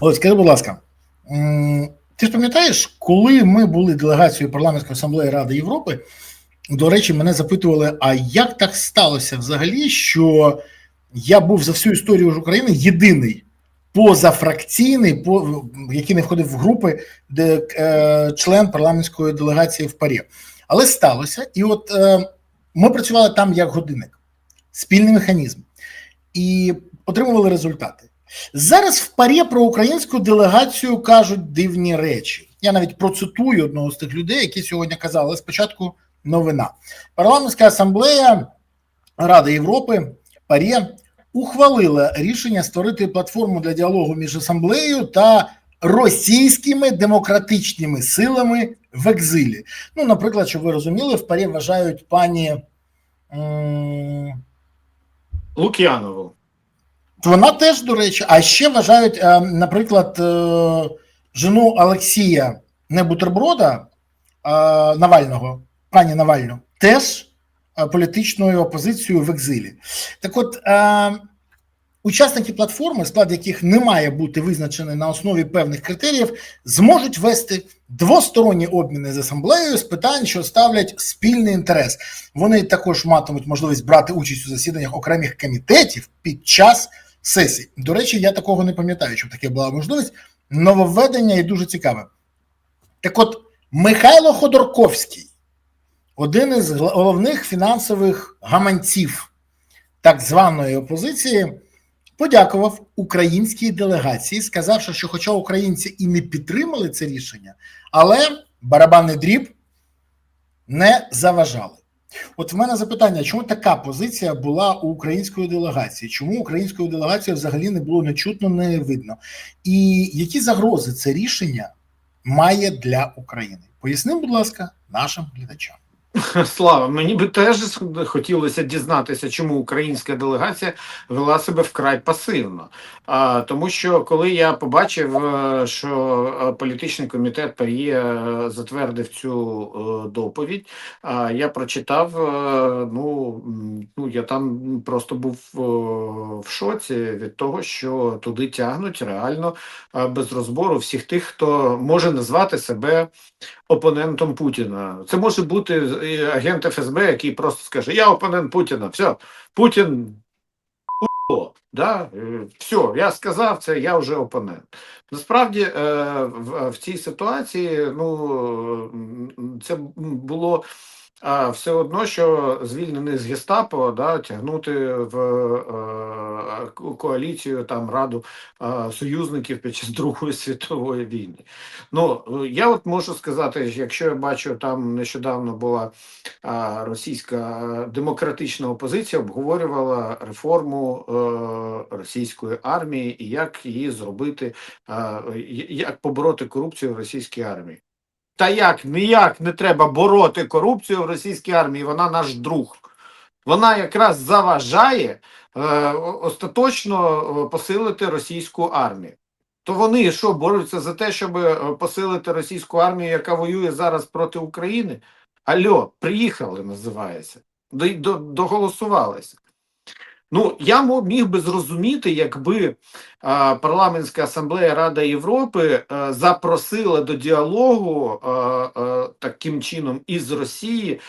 Олег, скажи, будь ласка, ти ж пам'ятаєш, коли ми були делегацією парламентської асамблеї Ради Європи, до речі, мене запитували: а як так сталося взагалі, що я був за всю історію України єдиний позафракційний, по, який не входив в групи, де е, член парламентської делегації в парі. Але сталося, і от е, ми працювали там як годинник, спільний механізм, і отримували результати. Зараз в парі про українську делегацію кажуть дивні речі. Я навіть процитую одного з тих людей, які сьогодні казали. Але спочатку новина. Парламентська асамблея Ради Європи парі ухвалила рішення створити платформу для діалогу між асамблеєю та російськими демократичними силами в екзилі. Ну, наприклад, щоб ви розуміли, в парі вважають пані. Лук'янову. Вона теж, до речі, а ще вважають, е, наприклад, е, жену Олексія не бутерброда е, Навального, пані Навальну, теж політичною опозицією в екзилі. Так от, учасники платформи, склад яких не має бути визначений на основі певних критеріїв, зможуть вести двосторонні обміни з асамблеєю з питань, що ставлять спільний інтерес. Вони також матимуть можливість брати участь у засіданнях окремих комітетів під час сесій. До речі, я такого не пам'ятаю, щоб таке була можливість. Нововведення і дуже цікаве. Так от, Михайло Ходорковський, один із головних фінансових гаманців так званої опозиції, подякував українській делегації, сказавши, що, хоча українці і не підтримали це рішення, але барабанний дріб не заважали. От в мене запитання: чому така позиція була у української делегації? Чому української делегації взагалі не було не чутно, не видно? І які загрози це рішення має для України? Поясни, будь ласка, нашим глядачам. Слава, мені би теж хотілося дізнатися, чому українська делегація вела себе вкрай пасивно. А, тому що коли я побачив, е, що е, політичний комітет ПАРЄ е, затвердив цю доповідь, а, я прочитав. Ну, ну я там просто був в шоці від того, що туди тягнуть реально без розбору всіх тих, хто може назвати себе опонентом Путіна. Це може бути агент ФСБ, який просто скаже: Я опонент Путіна, все, Путін да? е, все, я сказав це, я вже опонент. Насправді е, в цій ситуації ну, це було. А все одно, що звільнений з гестапо, да, тягнути в е, коаліцію там раду е, союзників під час Другої світової війни. Ну е, я от можу сказати, якщо я бачу, там нещодавно була а, російська демократична опозиція, обговорювала реформу е, російської армії і як її зробити, y- як побороти корупцію в російській армії. Та як ніяк не треба бороти корупцію в російській армії, вона наш друг. Вона якраз заважає е, остаточно е, посилити російську армію. То вони що борються за те, щоб е, посилити російську армію, яка воює зараз проти України? Альо, приїхали, називається. До, до, доголосувалися. Ну, я міг би зрозуміти, якби парламентська асамблея Ради Європи запросила до діалогу а, а, таким чином із Росії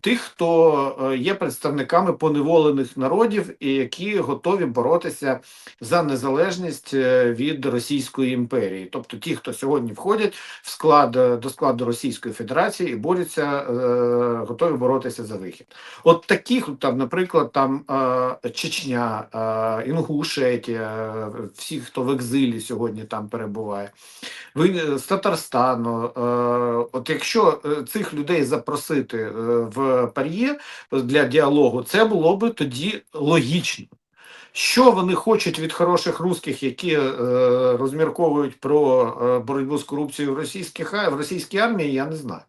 тих, хто є представниками поневолених народів і які готові боротися за незалежність е, від Російської імперії, тобто ті, хто сьогодні входять в склад е, до складу Російської Федерації і борються, е, готові боротися за вихід. От таких, там, наприклад, там е, Чечня, е, Інгушетія, е, всі, хто в екзилі сьогодні там перебуває, е, з Татарстану. От якщо цих людей запросити в пар'є для діалогу, це було би тоді логічно. Що вони хочуть від хороших русських, які е, розмірковують про е, боротьбу з корупцією в російських в російській армії, я не знаю.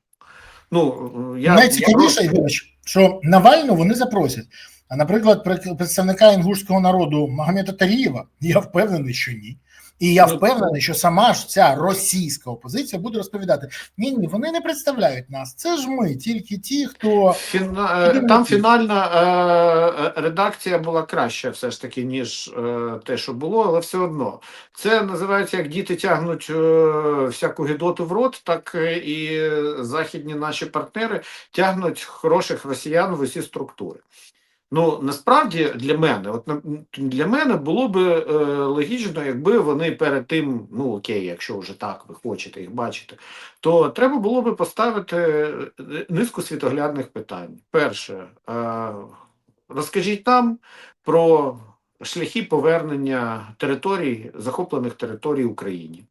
Ну я Найцікавіше, я... що Навальну вони запросять. А наприклад, представника інгушського народу Магомета Тарієва, я впевнений, що ні. І я Ну, впевнений, що сама ж ця російська опозиція буде розповідати: ні, ні, вони не представляють нас. Це ж ми, тільки ті, хто Фіна... е, Там фінальна е, е, редакція була краща, все ж таки, ніж е, те, що було, але все одно. Це називається, як діти тягнуть е, всяку гідоту в рот, так е, і західні наші партнери тягнуть хороших росіян в усі структури. Ну насправді для мене, от для мене було би е, логічно, якби вони перед тим, ну окей, якщо вже так ви хочете їх бачити, то треба було би поставити е, низку світоглядних питань. Перше, е, розкажіть нам про шляхи повернення територій, захоплених територій Україні.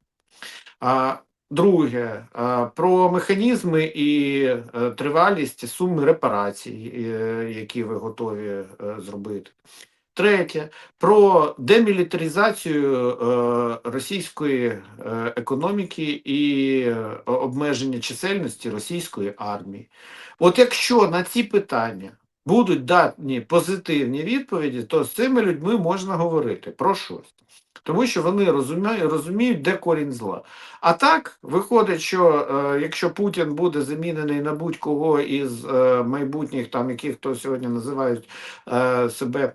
А друге, е, про механізми і е, тривалість суми репарацій, е, які ви готові зробити. Третє про демілітаризацію російської економіки і обмеження чисельності російської армії. От якщо на ці питання будуть дані позитивні відповіді, то з цими людьми можна говорити про щось. Тому що вони розуміють, розуміють, де корінь зла. А так виходить, що е, якщо Путін буде замінений на будь-кого із е, майбутніх, там яких то сьогодні називають е, себе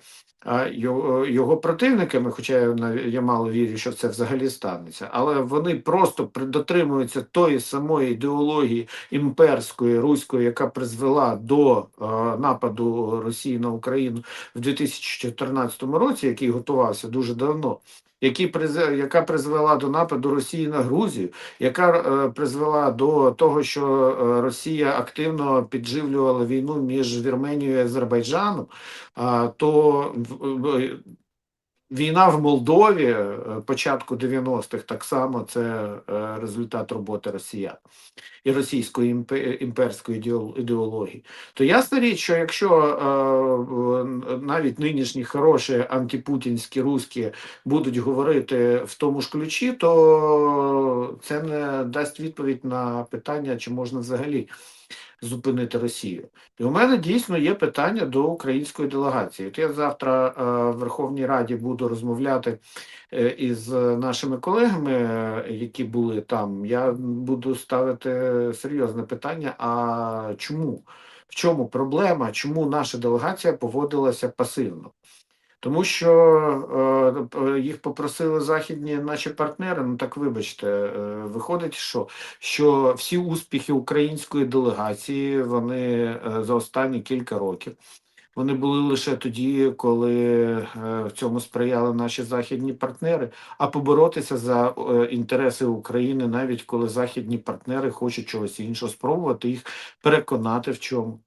його, противниками, хоча я, я мало вірю, що це взагалі станеться, але вони просто дотримуються тої самої ідеології імперської руської, яка призвела до е, нападу Росії на Україну в 2014 році, який готувався дуже давно. Які яка призвела до нападу Росії на Грузію, яка е, призвела до того, що е, Росія активно підживлювала війну між Вірменією і Азербайджаном, а, то війна в Молдові е, початку 90-х так само це е, результат роботи росіян і російської імпе- імперської ідеології. То ясна річ, що якщо е, навіть нинішні хороші антипутінські руські будуть говорити в тому ж ключі, то це не дасть відповідь на питання, чи можна взагалі зупинити Росію. І у мене дійсно є питання до української делегації. От я завтра е, в Верховній Раді буду розмовляти е, із нашими колегами, е, які були там. Я буду ставити серйозне питання: а чому? В чому проблема? Чому наша делегація поводилася пасивно? Тому що е, е, їх попросили західні наші партнери. Ну так вибачте, е, виходить, що, що всі успіхи української делегації вони е, за останні кілька років. Вони були лише тоді, коли е, в цьому сприяли наші західні партнери. А поборотися за е, інтереси України, навіть коли західні партнери хочуть чогось іншого, спробувати їх переконати в чому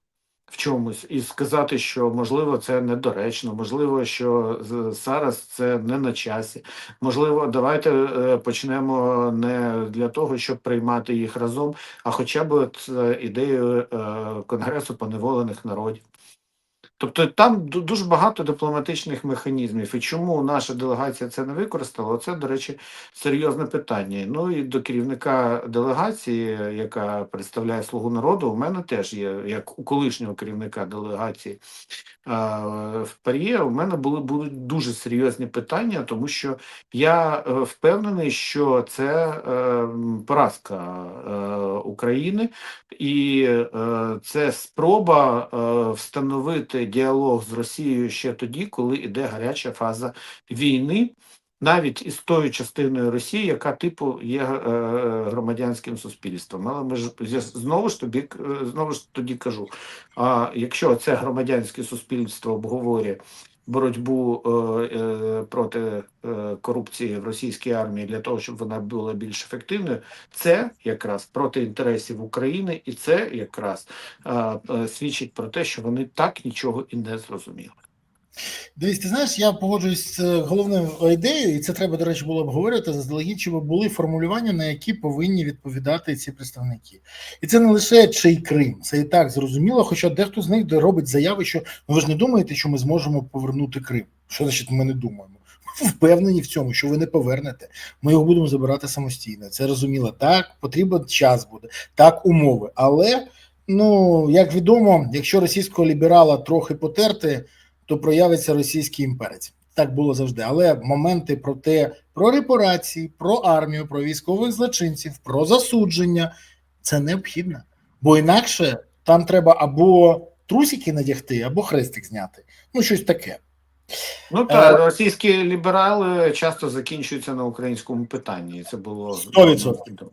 в чомусь і сказати, що можливо це недоречно, можливо, що зараз це не на часі. Можливо, давайте е, почнемо не для того, щоб приймати їх разом, а хоча б з ідеєю ідею е, Конгресу поневолених народів. Тобто там дуже багато дипломатичних механізмів. І чому наша делегація це не використала? Це, до речі, серйозне питання. Ну і до керівника делегації, яка представляє слугу народу, у мене теж є, як у колишнього керівника делегації в Парі, у мене були будуть дуже серйозні питання, тому що я е, впевнений, що це е, поразка е, України, і це спроба встановити діалог з Росією ще тоді, коли йде гаряча фаза війни. Навіть із тою частиною Росії, яка типу є е, громадянським суспільством. Але ми ж я знову ж тобі е, знову ж тоді кажу: а якщо це громадянське суспільство обговорює боротьбу е, е, проти е, корупції в російській армії для того, щоб вона була більш ефективною, це якраз проти інтересів України, і це якраз свідчить про те, що вони так нічого і не зрозуміли. Дивись, ти знаєш, я погоджуюсь з е, головною ідеєю, і це треба, до речі, було обговорювати заздалегідь, щоб були формулювання, на які повинні відповідати ці представники. І це не лише чий Крим, це і так зрозуміло. Хоча дехто з них робить заяви, що ну ви ж не думаєте, що ми зможемо повернути Крим. Що значить, ми не думаємо? Впевнені в цьому, що ви не повернете. Ми його будемо забирати самостійно. Це розуміло. Так, потрібен час буде, так, умови. Але ну як відомо, якщо російського ліберала трохи потерти то проявиться російський імперець. Так було завжди. Але моменти про те, про репарації, про армію, про військових злочинців, про засудження це необхідно. Бо інакше там треба або трусики надягти, або хрестик зняти. Ну, щось таке. Ну так, російські ліберали часто закінчуються на українському питанні. і Це було 100%.